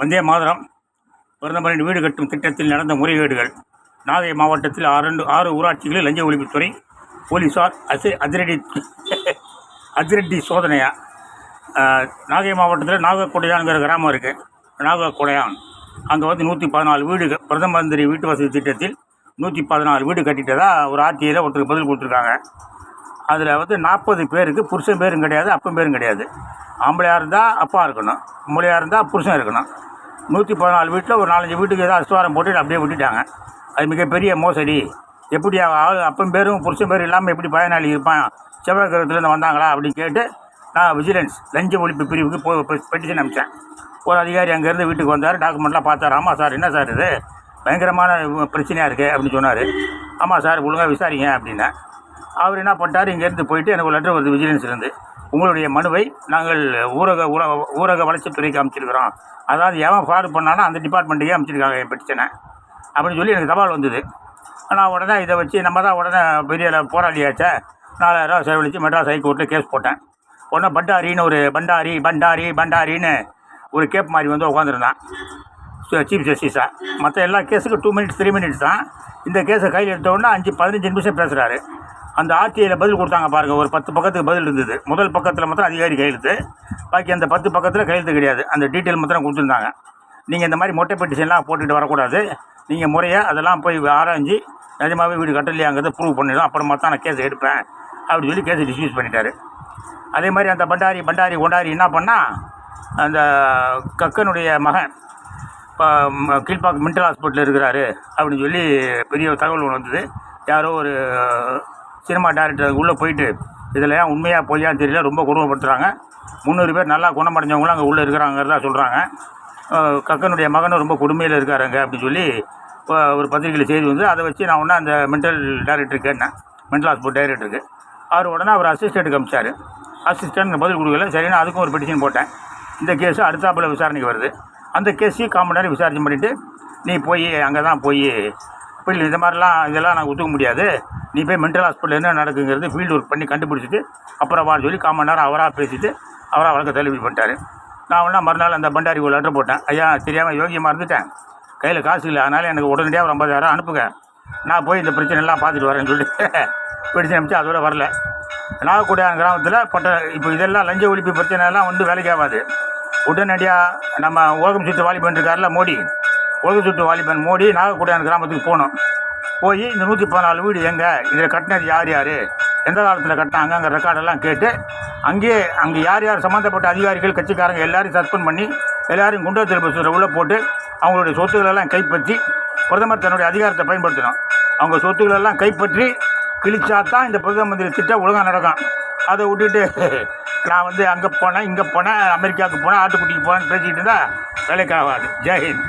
வந்தே மாதரம். பிரதமரின் வீடு கட்டும் திட்டத்தில் நடந்த முறைகேடுகள். நாகை மாவட்டத்தில் ஆறு ஆறு ஊராட்சிகளில் லஞ்ச ஒழிப்புத்துறை போலீஸார் அசி அதிரடி அதிரடி சோதனையா? நாகை மாவட்டத்தில் நாகக்குடையான்கிற கிராமம் இருக்குது நாகக்கொடையான். அங்கே வந்து நூற்றி பதினாலு வீடு பிரதம மந்திரி வீட்டு வசதி திட்டத்தில் நூற்றி பதினாலு வீடு கட்டிட்டதா ஒரு ஆர்டிஐயில் ஒருத்தருக்கு பதில் கொடுத்துருக்காங்க. அதில் வந்து நாற்பது பேருக்கு புருஷன் பேரும் கிடையாது அப்பன் பேரும் கிடையாது. ஆம்பளையாக இருந்தால் அப்பா இருக்கணும் பொம்பளையாக இருந்தால் புருஷன் இருக்கணும். நூற்றி பதினாலு வீட்டில் ஒரு நாலஞ்சு வீட்டுக்கு ஏதாவது அஸ்வாரம் போட்டு அப்படியே விட்டுட்டாங்க. அது மிகப்பெரிய மோசடி. எப்படி ஆள் அப்பன் பேரும் புருஷன் பேரும் இல்லாமல் எப்படி பயனாளி இருப்பான்? செவ்வாய் கிரகத்துலேருந்து வந்தாங்களா அப்படின்னு கேட்டு நான் விஜிலன்ஸ் லஞ்ச ஒழிப்பு பிரிவுக்கு போ பெட்டிஷன் அனுப்பிச்சேன். ஒரு அதிகாரி அங்கேருந்து வீட்டுக்கு வந்தார். டாக்குமெண்ட்லாம் பார்த்தார். ஆமாம் சார் என்ன சார் இது? பயங்கரமான பிரச்சனையாக இருக்குது அப்படின்னு சொன்னார். ஆமாம் சார் ஒழுங்காக விசாரிங்க அப்படின்னேன். அவர் என்ன பண்ணிட்டார் இங்கேருந்து போயிட்டு எனக்கு ஒரு லெட்டர் வருது விஜிலன்ஸ்லேருந்து உங்களுடைய மனுவை நாங்கள் ஊரக ஊர ஊரக வளர்ச்சித்துறைக்கு அமைச்சிருக்கிறோம் அதாவது எவன் ஃபார்டு பண்ணாலும் அந்த டிபார்ட்மெண்ட்டுக்கே அமைச்சிருக்காங்க என் பிரச்சனை. அப்படின்னு சொல்லி எனக்கு தபால் வந்தது. நான் உடனே இதை வச்சு நம்ம தான் உடனே பெரிய போராளியாச்சே நாலாயிரரூவா செலவழித்து மெட்ராஸ் ஹைகோர்ட்டில் கேஸ் போட்டேன். உடனே பண்டாரின்னு ஒரு பண்டாரி பண்டாரி பண்டாரின்னு ஒரு கேப் மாதிரி வந்து உட்காந்துருந்தான் சீஃப் ஜஸ்டிஸாக மற்ற எல்லா கேஸுக்கும் டூ மினிட்ஸ் த்ரீ மினிட்ஸ் தான். இந்த கேஸை கையில் எடுத்த உடனே அஞ்சு பதினஞ்சு நிமிஷம் பேசுகிறாரு அந்த ஆர்டிஐயில் பதில் கொடுத்தாங்க பாருங்கள் ஒரு பத்து பக்கத்துக்கு பதில் இருந்தது. முதல் பக்கத்தில் மாத்திரம் அதிகாரி கையெழுத்து. பாக்கி அந்த பத்து பக்கத்தில் கையெழுத்து கிடையாது. அந்த டீட்டெயில் மாத்திரம் கொடுத்துருந்தாங்க. நீங்கள் இந்த மாதிரி மொட்டை பெட்டிஷன்லாம் போட்டுட்டு வரக்கூடாது. நீங்கள் முறையாக அதெல்லாம் போய் ஆராய்ஞ்சு நிஜமாகவே வீடு கட்டலையாங்கிறத ப்ரூவ் பண்ணிடும் அப்புறமா தான் நான் கேஸ் எடுப்பேன். அப்படின்னு சொல்லி கேஸை டிஸ்மிஸ் பண்ணிட்டாரு. அதே மாதிரி அந்த பண்டாரி பண்டாரி கொண்டாரி என்ன பண்ணால் அந்த கக்கனுடைய மகன் இப்போ கீழ்பாக்கு மென்டல் ஹாஸ்பிட்டலில் இருக்கிறாரு. அப்படின்னு சொல்லி பெரிய தகவல் ஒன்று வந்தது. யாரோ ஒரு சினிமா டேரக்டர் உள்ளே போயிட்டு இதில் ஏன் உண்மையாக பொய்யான்னு தெரியல ரொம்ப கொடுமைப்படுத்துகிறாங்க முந்நூறு பேர் நல்லா குணமடைஞ்சவங்களும் அங்கே உள்ளே இருக்கிறாங்கிறதா சொல்கிறாங்க கக்கனுடைய மகனும் ரொம்ப கொடுமையில் இருக்காருங்க அப்படின்னு சொல்லி ஒரு பத்திரிகையில் செய்தி வந்து அதை வச்சு நான் ஒன்றா அந்த மென்டல் டைரக்டர் கேட்டேன். மென்டல் ஹாஸ்பிட்டல் டைரக்டருக்கு அவர் உடனே அவர் அசிஸ்டண்ட்டுக்கு அமிச்சார். அசிஸ்டண்ட் பதில் கொடுக்கல. சரின்னு அதுக்கும் ஒரு பெட்டிஷன் போட்டேன். இந்த கேஸு அடுத்தாப்பில் விசாரணைக்கு வருது. அந்த கேஸையும் காமன் நேரம் விசாரணை பண்ணிவிட்டு நீ போய் அங்கே தான் போய் ஹாஸ்பிட்டல் இந்த மாதிரிலாம் இதெல்லாம் நாங்கள் ஒத்துக்க முடியாது. நீ போய் மென்டல் ஹாஸ்பிட்டல் என்ன நடக்குங்கிறது ஃபீல்டு ஒர்க் பண்ணி கண்டுபிடிச்சிட்டு அப்புறம் வா சொல்லி காமன் நேரம் அவராக பேசிட்டு அவராக வழக்கு தள்ளுபடி பண்ணிட்டாரு நான் ஒன்றா மறுநாள் அந்த பண்டாரி ஒரு லெட்டர் போட்டேன். ஐயா தெரியாமல் யோகியமாக இருந்துட்டேன் கையில் காசு இல்லை அதனால் எனக்கு உடனடியாக ஒரு ஐம்பதாயிரம் அனுப்புங்க. நான் போய் இந்த பிரச்சனைலாம் பார்த்துட்டு வரேன்னு சொல்லிட்டு பிடிச்சு அனுப்பிச்சு அதோட வரல. நாகக்குடியான் கிராமத்தில் பட்ட இப்போ இதெல்லாம் லஞ்ச ஒழிப்பு பிரச்சனை எல்லாம் வந்து வேலைக்கு ஆகாது. உடனடியாக நம்ம உலகம் சுற்று வாலிபன் இருக்கார்ல மோடி. உலக சுற்று வாலிபன் மோடி நாகக்குடியான் கிராமத்துக்கு போனோம். போய் இந்த நூற்றி பதினாலு வீடு எங்கே? இதில் கட்டினது யார் யார்? எந்த காலத்தில் கட்டினாங்கங்கிற ரெக்கார்டெல்லாம் கேட்டு அங்கேயே அங்கே யார் யார் சம்மந்தப்பட்ட அதிகாரிகள் கட்சிக்காரங்க எல்லாரையும் சஸ்பெண்ட் பண்ணி எல்லாரையும் குண்டர் திருப்பத்தில் உள்ளே போட்டு அவங்களுடைய சொத்துக்களெல்லாம் கைப்பற்றி பிரதமர் தன்னுடைய அதிகாரத்தை பயன்படுத்தணும் அவங்க சொத்துக்களெல்லாம் கைப்பற்றி கிழிச்சா தான் இந்த பிரதம மந்திரி திட்டம் ஒழுங்காக நடக்கும். அதை விட்டுட்டு நான் வந்து அங்கே போனேன் இங்கே போனேன் அமெரிக்காவுக்கு போனேன் ஆட்டுக்குட்டிக்கு போனேன்னு பேசிக்கிட்டு இருந்தால் வேலைக்கு ஆகாது. ஜெய்ஹிந்த்